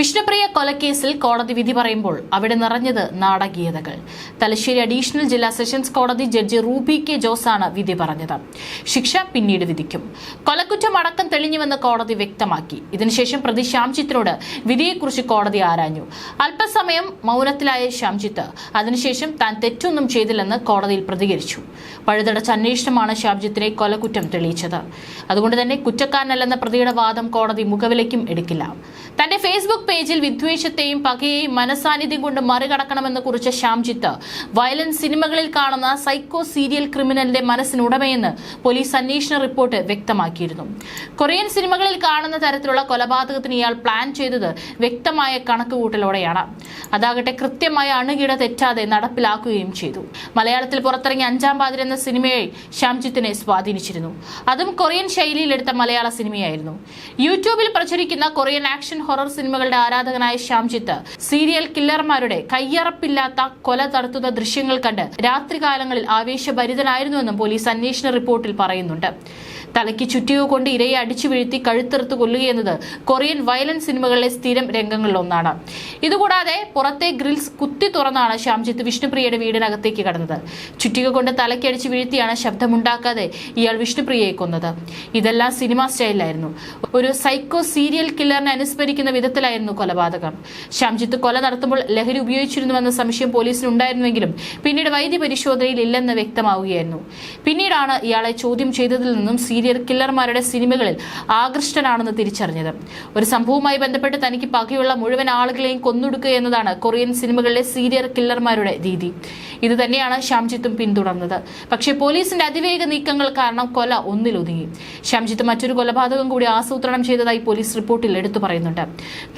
വിഷ്ണുപ്രിയ കൊലക്കേസിൽ കോടതി വിധി പറയുമ്പോൾ അവിടെ നിറഞ്ഞത് നാടകീയതകൾ. തലശ്ശേരി അഡീഷണൽ ജില്ലാ സെഷൻസ് കോടതി ജഡ്ജി റൂബി കെ ജോസ് ആണ് വിധി പറഞ്ഞത്. ശിക്ഷ പിന്നീട് വിധിക്കും. കൊലക്കുറ്റം അടക്കം തെളിഞ്ഞുവെന്ന് കോടതി വ്യക്തമാക്കി. ഇതിനുശേഷം പ്രതി ശ്യാംജിത്തിനോട് വിധിയെക്കുറിച്ച് കോടതി ആരാഞ്ഞു. അല്പസമയം മൗനത്തിലായ ശ്യാംജിത്ത് അതിനുശേഷം താൻ തെറ്റൊന്നും ചെയ്തില്ലെന്ന് കോടതിയിൽ പ്രതികരിച്ചു. പഴുതടച്ച അന്വേഷണമാണ് ശ്യാംജിത്തിനെ കൊലക്കുറ്റം തെളിയിച്ചത്. അതുകൊണ്ട് തന്നെ കുറ്റക്കാരനല്ലെന്ന പ്രതിയുടെ വാദം കോടതി മുഖവിലയ്ക്കും എടുക്കില്ല. തന്റെ ഫേസ്ബുക്ക് പേജിൽ വിദ്വേഷത്തെയും പകയെയും മനസാന്നിധ്യം കൊണ്ട് മറികടക്കണമെന്ന് കുറിച്ച ശ്യാംജിത്ത് വയലൻസ് സിനിമകളിൽ കാണുന്ന സൈക്കോ സീരിയൽ ക്രിമിനലിന്റെ മനസ്സിനുടമയെന്ന് പോലീസ് അന്വേഷണ റിപ്പോർട്ട് വ്യക്തമാക്കിയിരുന്നു. കൊറിയൻ സിനിമകളിൽ കാണുന്ന തരത്തിലുള്ള കൊലപാതകത്തിന് ഇയാൾ പ്ലാൻ ചെയ്തത് വ്യക്തമായ കണക്കുകൂട്ടലോടെയാണ്. അതാകട്ടെ കൃത്യമായ അണുകിട തെറ്റാതെ നടപ്പിലാക്കുകയും ചെയ്തു. മലയാളത്തിൽ പുറത്തിറങ്ങിയ അഞ്ചാം പാതിര എന്ന സിനിമയെ ശ്യാംജിത്തിനെ സ്വാധീനിച്ചിരുന്നു. അതും കൊറിയൻ ശൈലിയിലെടുത്ത മലയാള സിനിമയായിരുന്നു. യൂട്യൂബിൽ പ്രചരിക്കുന്ന കൊറിയൻ ആക്ഷൻ ഹൊറർ സിനിമകളുടെ ആരാധകനായ ശ്യാംജിത്ത് സീരിയൽ കില്ലർമാരുടെ കയ്യറപ്പില്ലാത്ത കൊല നടത്തുന്ന ദൃശ്യങ്ങൾ കണ്ട് രാത്രികാലങ്ങളിൽ ആവേശഭരിതനായിരുന്നുവെന്നും പോലീസ് അന്വേഷണ റിപ്പോർട്ടിൽ പറയുന്നുണ്ട്. തലയ്ക്ക് ചുറ്റിയോ കൊണ്ട് ഇരയെ അടിച്ചു വീഴ്ത്തി കഴുത്തെറുത്ത് കൊല്ലുകയെന്നത് കൊറിയൻ വയലൻസ് സിനിമകളിലെ സ്ഥിരം രംഗങ്ങളിലൊന്നാണ് ഇതുകൂടാതെ പുറത്തെ ഗ്രിൽസ് കുത്തി തുറന്നാണ് ശ്യാംജിത്ത് വിഷ്ണുപ്രിയയുടെ വീടിനകത്തേക്ക് കടന്നത്. ചുറ്റിക കൊണ്ട് തലയ്ക്കടിച്ച് വീഴ്ത്തിയാണ് ശബ്ദമുണ്ടാക്കാതെ ഇയാൾ വിഷ്ണുപ്രിയയെ കൊന്നത്. ഇതെല്ലാം സിനിമാ സ്റ്റൈലിലായിരുന്നു. ഒരു സൈക്കോ സീരിയൽ കില്ലറിനെ അനുസ്മരിക്കുന്ന വിധത്തിലായിരുന്നു കൊലപാതകം. ശ്യാംജിത്ത് കൊല നടത്തുമ്പോൾ ലഹരി ഉപയോഗിച്ചിരുന്നുവെന്ന സംശയം പോലീസിനുണ്ടായിരുന്നുവെങ്കിലും പിന്നീട് വൈദ്യ പരിശോധനയിൽ ഇല്ലെന്ന് വ്യക്തമാവുകയായിരുന്നു. പിന്നീടാണ് ഇയാളെ ചോദ്യം ചെയ്തതിൽ നിന്നും സീരിയൽ കില്ലർമാരുടെ സിനിമകളിൽ ആകൃഷ്ടനാണെന്ന് തിരിച്ചറിഞ്ഞത്. ഒരു സംഭവവുമായി ബന്ധപ്പെട്ട് തനിക്ക് പകയുള്ള മുഴുവൻ ആളുകളെയും കൊന്നൊടുക്കുക എന്നതാണ് കൊറിയൻ സിനിമകളിലെ സീരിയൽ കില്ലർമാരുടെ രീതി. ഇത് തന്നെയാണ് ശ്യാംജിത്തും പിന്തുടർന്നത്. പക്ഷേ പോലീസിന്റെ അതിവേഗ നീക്കങ്ങൾ കാരണം കൊല ഒന്നിലൊതുങ്ങി. ശ്യാംജിത്ത് മറ്റൊരു കൊലപാതകം കൂടി ആസൂത്രണം ചെയ്തതായി പോലീസ് റിപ്പോർട്ടിൽ എടുത്തു പറയുന്നുണ്ട്.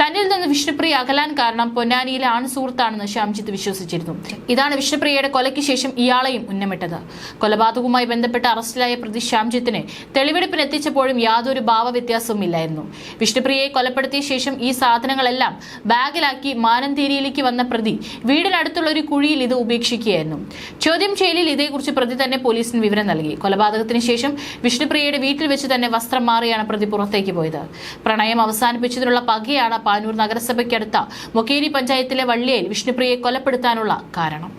തന്നിൽ നിന്ന് വിഷ്ണുപ്രിയ അകലാൻ കാരണം പൊന്നാനിയിലെ ആൺ സുഹൃത്താണെന്ന് ശ്യാംജിത്ത് വിശ്വസിച്ചിരുന്നു. ഇതാണ് വിഷ്ണുപ്രിയയുടെ കൊലയ്ക്ക് ശേഷം ഇയാളെയും ഉന്നമിട്ടത്. കൊലപാതകവുമായി ബന്ധപ്പെട്ട് അറസ്റ്റിലായ പ്രതി ശ്യാംജിത്തിനെ തെളിവെടുപ്പിന് എത്തിച്ചപ്പോഴും യാതൊരു ഭാവവ്യത്യാസവും ഇല്ലായിരുന്നു വിഷ്ണുപ്രിയയെ കൊലപ്പെടുത്തിയ ശേഷം ഈ സാധനങ്ങളെല്ലാം ബാഗിലാക്കി മാനന്തേരിയിലേക്ക് വന്ന പ്രതി വീടിനടുത്തുള്ള ഒരു കുഴിയിൽ ഇത് ഉപേക്ഷിക്കുകയായിരുന്നു. ചോദ്യം ചെയ്യലിൽ ഇതേക്കുറിച്ച് പ്രതി തന്നെ പോലീസിന് വിവരം നൽകി. കൊലപാതകത്തിന് ശേഷം വിഷ്ണുപ്രിയയുടെ വീട്ടിൽ വെച്ച് തന്നെ വസ്ത്രം മാറിയാണ് പ്രതി പുറത്തേക്ക് പോയത്. പ്രണയം അവസാനിപ്പിച്ചതിനുള്ള പകയാണ് പാനൂർ നഗരസഭയ്ക്കടുത്ത മൊക്കേരി പഞ്ചായത്തിലെ വള്ളിയയിൽ വിഷ്ണുപ്രിയയെ കൊലപ്പെടുത്താനുള്ള കാരണം.